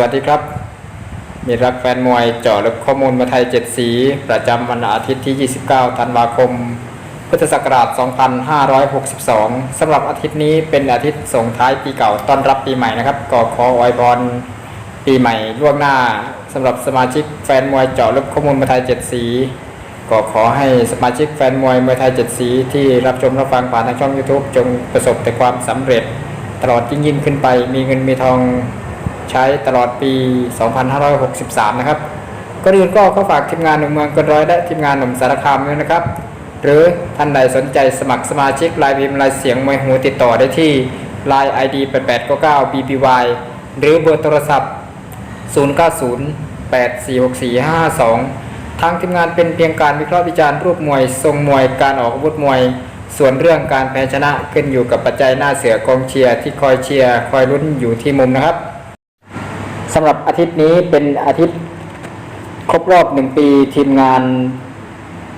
วัสดีครับ มีรักแฟนมวยเจาะลึกข้อมูลมาไทย7สี ประจำวันอาทิตย์ที่ 29 ธันวาคม พุทธศักราช 2562 สำหรับอาทิตย์นี้เป็นอาทิตย์ส่งท้ายปีเก่าต้อนรับปีใหม่นะครับก็ขออวยพรปีใหม่ล่วงหน้าสำหรับสมาชิกแฟนมวยเจาะลึกข้อมูลมาไทย7สีก็ขอให้สมาชิกแฟนมวยมวยไทย7สีที่รับชมรับฟังผ่านทางช่อง YouTube จงประสบแต่ความสำเร็จ ตลอดยิ่งยิ่งขึ้นไปมีเงินมีทอง ใช้ตลอดปี 2563 นะครับก็อื่นก็ขอฝากทีมงานหนุ่มเมืองกันร้อยและทีมงานหนุ่มสารคามด้วยนะครับ หรือท่านใดสนใจสมัครสมาชิกลายพิมพ์ลายเสียงมวยหูติดต่อได้ที่ Line ID 8899 BBY หรือเบอร์โทรศัพท์ 090 8464ทางทีมงานเป็นเพียงการวิเคราะห์วิจารณ์รูปมวย ทรงมวยการออกอาวุธมวย ส่วนเรื่องการแพ้ชนะขึ้นอยู่กับปัจจัยหน้าเสือกองเชียร์ที่คอยเชียร์คอยลุ้นอยู่ที่มุมนะครับ สำหรับอาทิตย์นี้เป็นอาทิตย์ครบรอบหนึ่งปีทีมงาน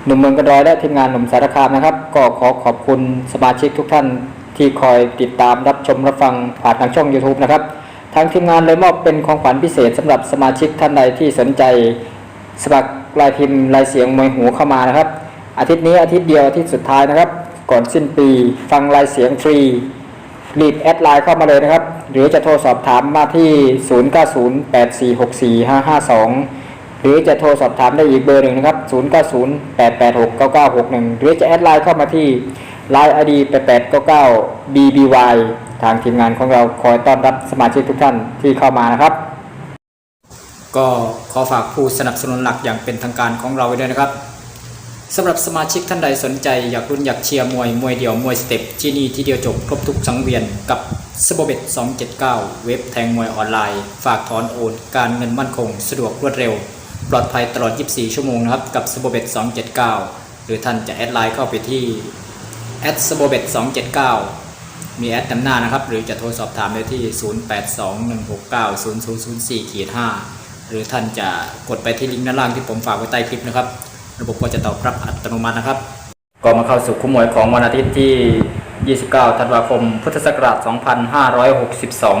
หนุ่มเมืองกระดอยและทีมงานหนุ่มสารคามนะครับ ก็ขอขอบคุณสมาชิกทุกท่านที่คอยติดตามรับชมรับฟังผ่านทางช่อง YouTube นะครับทางทีมงานเลยมอบเป็นของขวัญพิเศษสำหรับสมาชิกท่านใดที่สนใจสมัครลายพิมพ์ลายเสียงมวยหูเข้ามานะครับ อาทิตย์นี้อาทิตย์เดียวอาทิตย์สุดท้ายนะครับ ก่อนสิ้นปี ฟังลายเสียงฟรี รีบแอดไลน์เข้ามาเลยนะครับ หรือจะโทรสอบถามมาที่ 0908464552 หรือจะโทรสอบถามได้อีกเบอร์หนึ่งนะครับ 0908869961 หรือจะแอดไลน์เข้ามาที่ Line ID 8899 BBY ทางทีมงานของเราคอยต้อนรับสมาชิกทุกท่านที่เข้ามานะครับ ก็ขอฝากผู้สนับสนุนหลักอย่างเป็นทางการของเราไว้ด้วยนะครับ สำหรับสมาชิกท่านใดสนใจ อยากรุ่นอยากเชียร์มวย มวยเดี่ยว มวยสเต็ปที่นี่ที่เดียวจบครบทุกสังเวียนกับสบเบ็ต279 เว็บแทงมวยออนไลน์ ฝากถอนโอน การเงินมั่นคง สะดวกรวดเร็ว ปลอดภัยตลอด 24 ชั่วโมงนะครับ กับสบเบ็ต279 หรือท่านจะแอดไลน์เข้าไปที่แอดสบเบ็ต279 มีแอดนำหน้านะครับ หรือจะโทรสอบถามได้ที่ 0821690004ขีด5หรือท่านจะกดไปที่ลิงก์ด้านล่างที่ผมฝากไว้ใต้คลิปนะครับ ระบบก็จะตอบรับอัตโนมัตินะครับ ก็มาเข้าสู่คู่มวยของวันอาทิตย์ที่ 29 ธันวาคม พุทธศักราช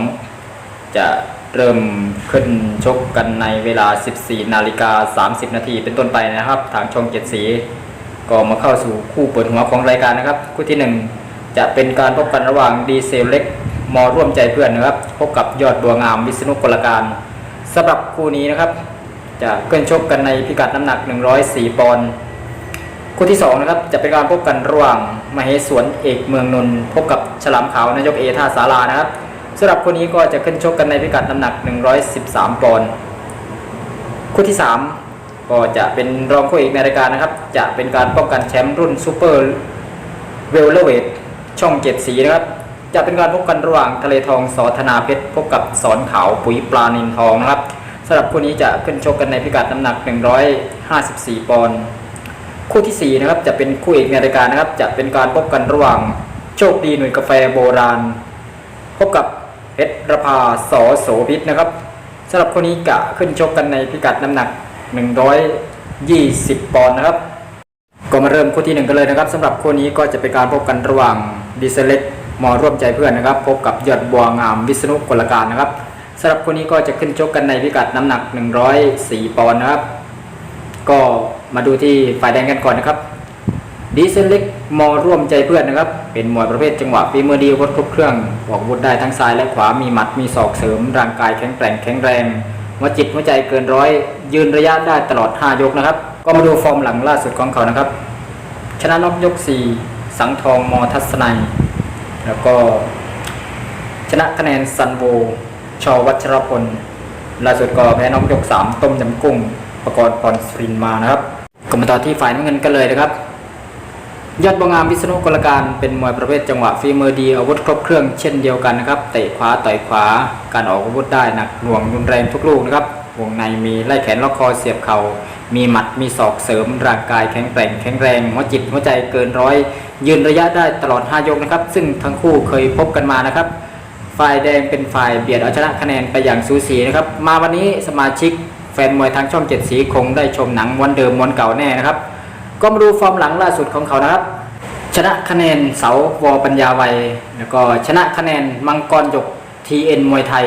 2562 จะเริ่มขึ้นชกกันในเวลา 14 นาฬิกา 30 นาทีเป็นต้นไปนะครับ ทางช่องเจ็ดสี ก็มาเข้าสู่คู่เปิดหัวของรายการนะครับ คู่ที่ 1 จะเป็นการพบกันระหว่างดีเซลเล็กมอร่วมใจเพื่อนนะครับ พบกับยอดบัวงามวิษณุกลการสำหรับคู่นี้นะครับ จะเกินชกกันในพิกัดน้ำหนัก 104 ปอนด์คู่ที่2นะครับจะเป็นการพบกันระหว่างมเหสวนเอกเมืองนนท์พบกับฉลามขาวนายกเอท่าสารานะครับสำหรับคู่นี้ก็จะขึ้นชกกันในพิกัดน้ำหนัก 113 ปอนด์คู่ที่ 3 ก็จะเป็นรองคู่เอกในรายการนะครับ จะเป็นการป้องกันแชมป์รุ่นซูเปอร์เวลเลเวทช่องเจ็ดสีนะครับ จะเป็นการพบกันระหว่างทะเลทองสอธนาเพชรพบกับสอนขาวปุ๋ยปลานินทองนะครับ สำหรับคู่นี้จะขึ้นชกกันในพิกัดน้ำหนัก 154 ปอนด์คู่ทีสี่ 4 นะครับจะเป็นคู่เอกในรายการนะครับ จะเป็นการพบกันระหว่างโชคดีหน่วยกาแฟโบราณ พบกับเพชรระพาสอโสพิษนะครับสำหรับคู่นี้กะขึ้นชกกันในพิกัดน้ำหนัก 120 ปอนด์นะครับ ก็มาเริ่มคู่ที่หนึ่งกันเลยนะครับสำหรับคู่นี้ก็จะเป็นการพบกันระหว่างดีเซลเล็กมอร่วมใจเพื่อนนะครับ พบกับยอดบัวงามวิษณุกลการนะครับ สำหรับคู่นี้ก็จะขึ้นชกกันในพิกัดน้ำหนัก 104 ปอนด์นะครับ ก็มาดูที่ฝ่ายแดงกันก่อนนะครับดีเซลเล็กมอร่วมใจเพื่อนนะครับ เป็นมวยประเภทจังหวะฝีมือดีวัดครบเครื่องออกอาวุธได้ทั้งซ้ายและขวามีหมัดมีศอกเสริม ร่างกายแข็งแกร่งแข็งแรงหัวจิตหัวใจเกินร้อยยืนระยะได้ตลอด 5 ยกนะครับ ก็มาดูฟอร์มหลังล่าสุดของเขานะครับ ชนะน็อกยก 4 สังทองมอทัศนัย แล้วก็ชนะคะแนนซันโว ชอวัชรพลล่าสุดก็แพ้น็อกยก3ต้มยำกุ้งประกรณ์พรสรินมานะครับก็มาต่อที่ฝ่ายน้ำเงินกันเลยนะครับยอดบงามวิษณุกลการเป็นมวยประเภทจังหวะฝีมือดีอาวุธครบเครื่องเช่นเดียวกันนะครับเตะขวาต่อยขวา การออกอาวุธได้หนักหน่วงรุนแรงทุกลูกนะครับวงในมีไล่แขนล็อกคอเสียบเขา่ามีหมัดมีศอกเสริมร่างกายแข็งแกร่งแข็งแรงหัวจิตหัวใจเกินร้อยยืนระยะได้ตลอด 5 ยกนะครับ ซึ่งทั้งคู่เคยพบกันมานะครับ ฝ่ายแดงเป็นฝ่ายเบียดเอาชนะคะแนนไปอย่างสูสีนะครับ มาวันนี้สมาชิกแฟนมวยทางช่องเจ็ดสีคงได้ชมหนังวันเดิมวันเก่าแน่นะครับ ก็มาดูฟอร์มหลังล่าสุดของเขานะครับ ชนะคะแนนเสาวอปัญญาไวแล้วก็ชนะคะแนนมังกรหยก TN มวยไทย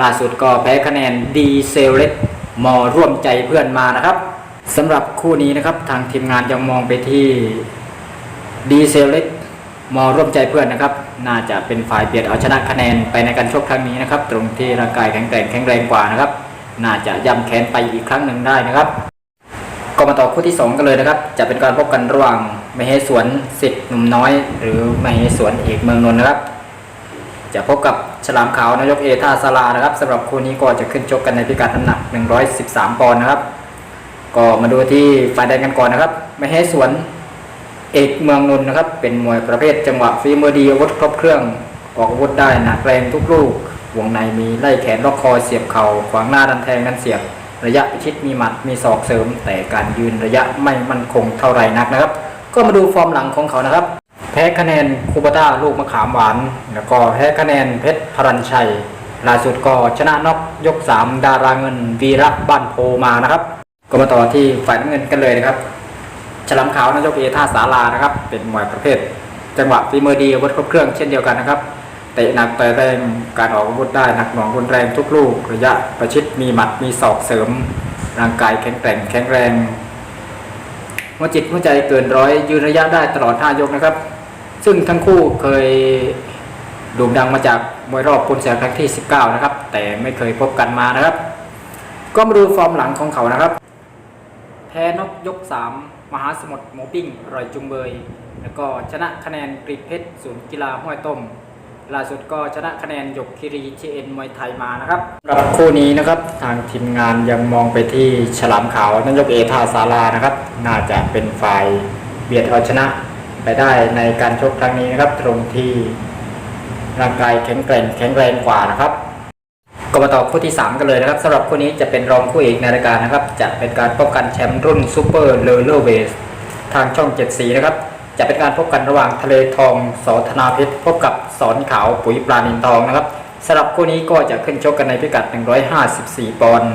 ล่าสุดก็แพ้คะแนนดีเซลเล็กมอร่วมใจเพื่อนมานะครับสำหรับคู่นี้นะครับทางทีมงานยังมองไปที่ดีเซลเล็ก มอร่วมใจเพื่อนนะครับ น่าจะเป็นฝ่ายเบียดเอาชนะคะแนนไปในการชกครั้งนี้นะครับ ตรงที่ร่างกายแข็งแกร่งแข็งแรงกว่านะครับ น่าจะย้ำแค้นไปอีกครั้งหนึ่งได้นะครับ ก็มาต่อคู่ที่ 2 กันเลยนะครับ จะเป็นการพบกันระหว่างมเหสวนสิทธิ์หนุ่มน้อย หรือมเหสวนเอกเมืองนนท์นะครับ จะพบกับฉลามขาวนายกเอท่าสลานะครับสำหรับคู่นี้ก็จะขึ้นชกกันในพิกัดน้ำหนัก 113 ปอนด์นะครับ ก็มาดูที่ฝ่ายแดงกันก่อนนะครับมเหสวน เอกเมืองนนท์นะครับ เป็นมวยประเภทจังหวะฝีมือดีอาวุธครบเครื่อง ออกอาวุธได้หนักแรงทุกลูก วงในมีไล่แขนล็อกคอเสียบเข่าขวางหน้าดันแทงนั้นเสียบ ระยะประชิดมีหมัดมีศอกเสริม แต่การยืนระยะไม่มั่นคงเท่าไหร่นักนะครับ ก็มาดูฟอร์มหลังของเขานะครับ แพ้คะแนนคูปต้าลูกมะขามหวาน แล้วก็แพ้คะแนนเพชรพรัญชัยล่าสุดก็ชนะน็อกยก 3 ดาราเงินวีระบ้านโพมานะครับ ก็มาต่อที่ฝ่ายน้ำเงินกันเลยนะครับ ฉลามขาวนายกเอท่าสารานะครับ เป็นมวยประเภท จังหวะฝีมือดีอาวุธครบเครื่องเช่นเดียวกันนะครับเตะหนักต่อยแรงการออกอาวุธได้หนักหน่วงรุนแรงทุกลูกระยะประชิดมีหมัดมีศอกเสริม ร่างกายแข็งแกร่งแข็งแรงหัวจิตหัวใจเกินร้อยยืนระยะได้ตลอด5ยกนะครับ ซึ่งทั้งคู่เคยโด่งดังมาจากมวยรอบคุณแสงครั้งที่ 19 นะครับ แต่ไม่เคยพบกันมานะครับ ก็มาดูฟอร์มหลังของเขานะครับ แพ้นกยก 3 มหาสมุทรหมูปิ้งอร่อยจุงเบย แล้วก็ชนะคะแนนกรีกเพชรศูนย์กีฬาห้วยต้มล่าสุดก็ชนะคะแนนยกคิรีเชเอ็นมวยไทยมานะครับสำหรับคู่นี้นะครับทางทีมงานยังมองไปที่ฉลามขาวนายกเอทาซาลานะครับ น่าจะเป็นฝ่ายเบียดเอาชนะไปได้ในการชกครั้งนี้นะครับ ตรงที่ร่างกายแข็งแกร่งแข็งแรงกว่านะครับ ก็มาต่อคู่ที่ 3 กันเลยนะครับสำหรับคู่นี้จะเป็นรองคู่เอกในรายการนะครับ จะเป็นการพบกันแชมป์รุ่นซูเปอร์เลอเลอร์เวสทางช่อง 7 สีนะครับ จะเป็นการพบกันระหว่างทะเลทองสอธนาเพชรพบกับสอนขาวปุ๋ยปลานินทองนะครับสำหรับคู่นี้ก็จะขึ้นชกกันในพิกัด 154 ปอนด์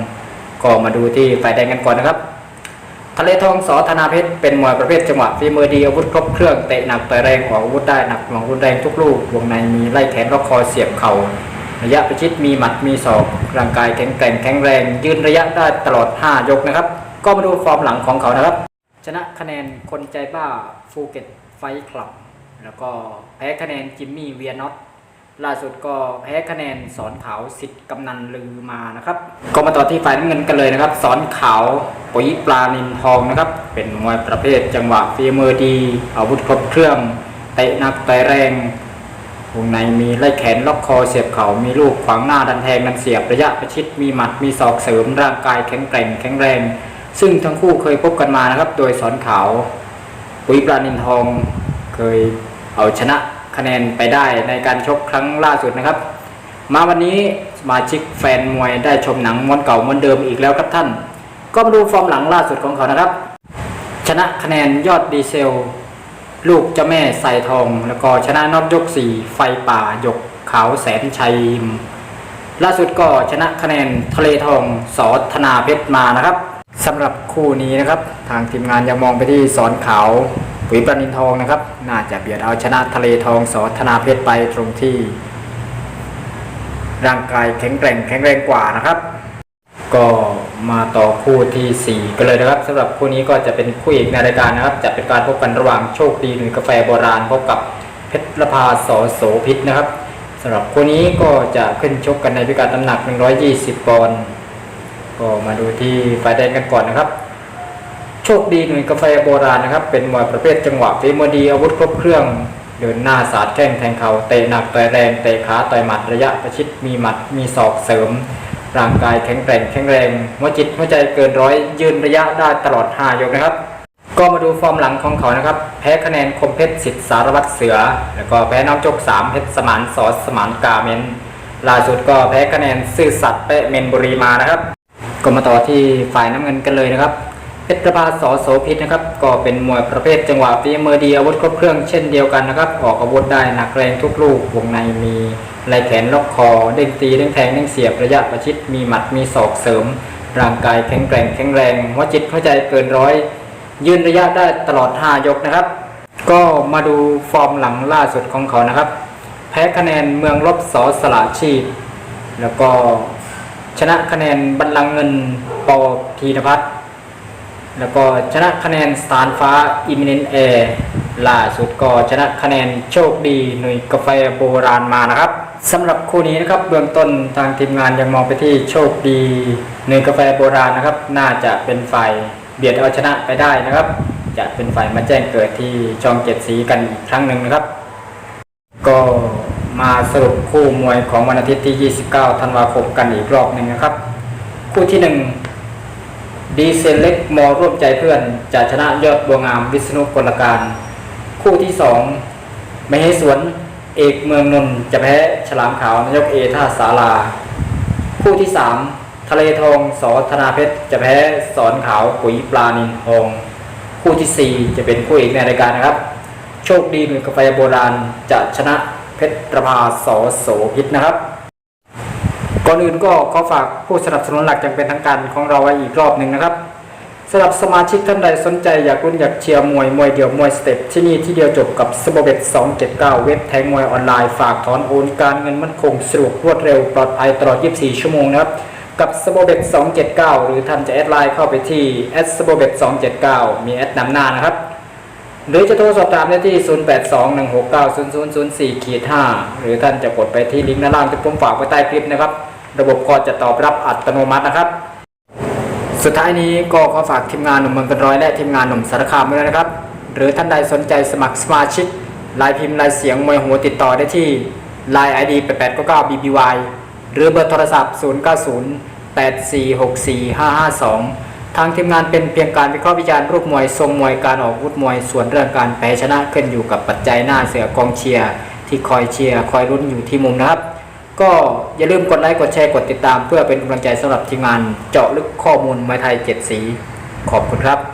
ก็มาดูที่ฝ่ายแดงกันก่อนนะครับ ทะเลทองสอธนาเพชรเป็นมวยประเภทจังหวะฝีมือดีอาวุธครบเครื่องเตะหนักต่อยแรงออกอาวุธได้หนักหน่วงรุนแรงทุกลูกวงในมีไล่แขนล็อกคอเสียบเข่า ระยะประชิดมีหมัดมีศอกร่างกายแข็งแกร่งแข็งแรง ยืนระยะได้ตลอด 5 ยกนะครับ ก็มาดูฟอร์มหลังของเขานะครับ ชนะคะแนนคนใจบ้าฟูเก็ตไฟคลับ แล้วก็แพ้คะแนนจิมมี่เวียนอตล่าสุดก็แพ้คะแนนสอนขาวสิทธิ์กำนันลือมานะครับ ก็มาต่อที่ฝ่ายน้ำเงินกันเลยนะครับ สอนขาวปุ๋ยปลานินทองนะครับ เป็นมวยประเภทจังหวะฝีมือดีอาวุธครบเครื่องเตะหนักต่อยแรง วงในมีไล่แขนล็อกคอเสียบเขา่ามีลูกขวางหน้าดันแทงดันเสียบระยะประชิดมีหมัดมีศอกเสริมร่างกายแข็งแกร่งแข็งแรง ซึ่งทั้งคู่เคยพบกันมานะครับ โดยสอนขาวปุ๋ยปลานินทองเคยเอาชนะคะแนนไปได้ในการชกครั้งล่าสุดนะครับ มาวันนี้สมาชิกแฟนมวยได้ชมหนังม้วนเก่าม้วนเดิมอีกแล้วครับท่าน ก็มาดูฟอร์มหลังล่าสุดของเขานะครับ ชนะคะแนนยอดดีเซล ลูกเจ้าแม่ใส่ทอง แล้วก็ชนะนอกยกสี่ไฟป่าหยกขาวแสนชัยล่าสุดก็ชนะคะแนนทะเลทองสอธนาเพชรมานะครับสำหรับคู่นี้นะครับ ทางทีมงานยังมองไปที่สอนขาวปุ๋ยปรานินทองนะครับ น่าจะเบียดเอาชนะทะเลทองสอธนาเพชรไปตรงที่ ร่างกายแข็งแกร่งแข็งแรงกว่านะครับ ก็มาต่อคู่ทีสี่ 4 กันเลยนะครับสำหรับคู่นี้ก็จะเป็นคู่เอกในรายการนะครับ จะเป็นการพบกันระหว่างโชคดีหนุ่ยกาแฟโบราณพบกับเพชรละพาสอโสพิษนะครับสำหรับคู่นี้ก็จะขึ้นชกกันในพิกัดน้ำหนัก 120ปอนด์ก็มาดูที่ฝ่ายแดงกันก่อนนะครับ โชคดีหนุ่ยกาแฟโบราณนะครับ เป็นมวยประเภทจังหวะฝีมือดีอาวุธครบเครื่องเดินหน้าสาดแข้งแทงเข่าเตะหนักต่อยแรงเตะขาต่อยหมัดระยะประชิดมีหมัดมีศอกเสริม ร่างกายแข็งแกร่งแข็งแรงหัวจิตหัวใจเกินร้อยยืนระยะได้ตลอด5ยกนะครับ ก็มาดูฟอร์มหลังของเขานะครับ แพ้คะแนนคมเพชรสิทธิสารวัตรเสือ แล้วก็แพ้น้องจก3เพชรสมานสอสมานกาเมนล่าสุดก็แพ้คะแนนซื่อสัตย์เปะเมนบุรีมานะครับ ก็มาต่อที่ฝ่ายน้ำเงินกันเลยนะครับ เพชรประภาสอโสพิษนะครับก็เป็นมวยประเภทจังหวะฝีมือดีอาวุธครบเครื่องเช่นเดียวกันนะครับ ออกอาวุธได้หนักแรงทุกลูกวงในมีไหลแขนล็อกคอเด้งตีเด้งแทงเด้งเสียบระยะประชิดมีหมัดมีศอกเสริม ร่างกายแข็งแกร่งแข็งแรงหัวจิตหัวใจเกินร้อย ยืนระยะได้ตลอด 5 ยกนะครับ ก็มาดูฟอร์มหลังล่าสุดของเขานะครับ แพ้คะแนนเมืองลบสอสละชีพ แล้วก็ชนะคะแนนบัลลังก์เงินปอธีนพัฒ แล้วก็ชนะคะแนนสถานฟ้าอิมิเนนแอร์ล่าสุดก็ชนะคะแนนโชคดีหน่วยกาแฟโบราณมานะครับสำหรับคู่นี้นะครับเบื้องต้นทางทีมงานยังมองไปที่โชคดีหน่วยกาแฟโบราณนะครับ น่าจะเป็นฝ่ายเบียดเอาชนะไปได้นะครับ จะเป็นฝ่ายมาแจ้งเกิดที่ช่องเจ็ดสีกันอีกครั้งหนึ่งนะครับ ก็มาสรุปคู่มวยของวันอาทิตย์ที่ 29 ธันวาคมกันอีกรอบหนึ่งนะครับ คู่ที่ 1 ดีเซลเล็กมอร่วมใจเพื่อนจะชนะยอดบัวงามวิษณุกลการ คู่ที่2มเหสวนเอกเมืองนนท์จะแพ้ฉลามขาวนายกเอท่าสาราคู่ที่3ทะเลทองสอธนาเพชรจะแพ้สอนขาวปุ๋ยปลานินทองคู่ที่4จะเป็นคู่เอกในรายการนะครับ โชคดีหน่วยกาแฟโบราณจะชนะเพชรประภาสอโสพิษนะครับ ก่อนอื่นก็ขอฝากผู้สนับสนุนหลักอย่างเป็นทางการของเราไว้อีกรอบหนึ่งนะครับสำหรับสมาชิกท่านใดสนใจอยากรุ่นอยากเชียร์มวยมวยเดี่ยวมวยสเต็ปที่นี่ที่เดียวจบกับสโบเบ็ต279 เว็บแทงมวยออนไลน์ฝากถอนโอนการเงินมั่นคงสะดวกรวดเร็วปลอดภัยตลอด 24 ชั่วโมงนะครับกับสโบเบ็ต279 หรือท่านจะแอดไลน์เข้าไปที่แอดสโบเบ็ต279 มีแอดนำหน้านะครับหรือจะโทรสอบถามได้ที่ 0821690004ขีด5หรือท่านจะกดไปที่ลิงก์ด้านล่างที่ผมฝากไว้ใต้คลิปนะครับ ระบบก็จะตอบรับอัตโนมัตินะครับ สุดท้ายนี้ก็ขอฝากทีมงานหนุ่มเมืองกันร้อยและทีมงานหนุ่มสารคามด้วยนะครับ หรือท่านใดสนใจสมัครสมาชิกลายพิมพ์ลายเสียงมวยหัวติดต่อได้ที่ Line ID 8899 BBY หรือเบอร์โทรศัพท์ 090 8464 552 ทางทีมงานเป็นเพียงการวิเคราะห์วิจารณ์รูปมวย ทรงมวยการออกวุธมวย ส่วนเรื่องการแพ้ชนะขึ้นอยู่กับปัจจัยหน้าเสือกองเชียร์ที่คอยเชียร์คอยรุ้นอยู่ที่มุมนะครับ ก็อย่าลืมกดไลค์กดแชร์กดติดตาม เพื่อเป็นกำลังใจสำหรับทีมงานเจาะลึกข้อมูลมวยไทย7สี ขอบคุณครับ